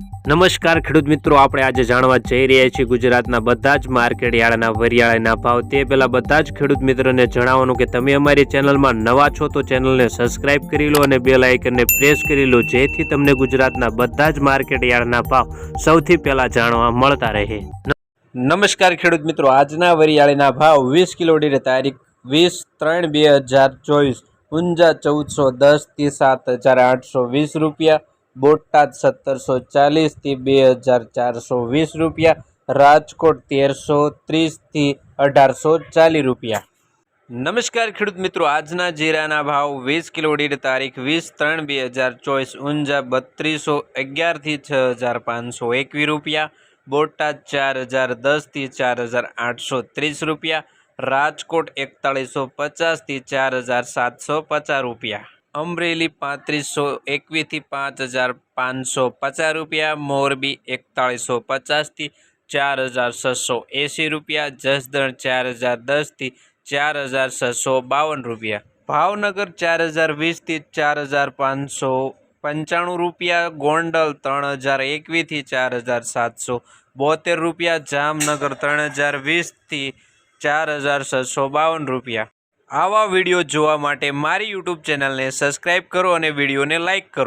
નમસ્કાર ખેડૂત મિત્રો, આપણે આજે જાણવા જઈ રહ્યા છીએ ગુજરાતના બધા જ માર્કેટ યાર્ડના વરિયાળાના ભાવ. તે પહેલાં બધા જ ખેડૂત મિત્રોને જણાવવાનું કે તમે અમારી ચેનલમાં નવા છો તો ચેનલને સબસ્ક્રાઇબ કરી લો અને બેલ આઇકનને પ્રેસ કરી લો, જેથી તમને ગુજરાતના બધા જ માર્કેટ યાર્ડના ભાવ સૌથી પહેલાં જાણવા મળતા રહે. નમસ્કાર ખેડૂત મિત્રો, આજના વરિયાળીના ભાવ વીસ કિલો દીઠ તારીખ વીસ ત્રણ બે હજાર ચોવીસ. ઊંઝા ચૌદસો દસથી સાત હજાર આઠસો વીસ રૂપિયા બોટાદ સત્તરસો ચાલીસથી બે હજાર ચારસો વીસ રૂપિયા, રાજકોટ તેરસો ત્રીસથી અઢારસો ચાલીસ રૂપિયા. નમસ્કાર ખેડૂત મિત્રો, આજના જીરાના ભાવ વીસ કિલો દીઠ તારીખ વીસ ત્રણ બે હજાર ચોવીસ, ઊંઝા બત્રીસો અગિયારથી છ હજાર પાંચસો એકવીસ રૂપિયા, બોટાદ ચાર હજાર દસથી ચાર હજાર આઠસો ત્રીસ રૂપિયા, રાજકોટ એકતાળીસો પચાસથી ચાર હજાર સાતસો પચાસ રૂપિયા. અમરેલી પાંત્રીસો એકવીસથી પાંચ હજાર પાંચસો પચાસ રૂપિયા, મોરબી એકતાળીસો પચાસથી ચાર હજાર છસો એંસી રૂપિયા, જસદણ ચાર હજાર દસથી ચાર હજાર છસો બાવન રૂપિયા. ભાવનગર ચાર હજાર વીસથી ચાર હજાર પાંચસો પંચાણું રૂપિયા, ગોંડલ ત્રણ હજાર એકવીસથી ચાર હજાર સાતસો બોતેર રૂપિયા, જામનગર ત્રણ હજાર વીસથી ચાર હજાર છસો બાવન રૂપિયા. આવા વીડિયો જોવા માટે મારી યુટ્યુબ ચેનલને સબસ્ક્રાઈબ કરો અને વિડીયોને લાઈક કરો.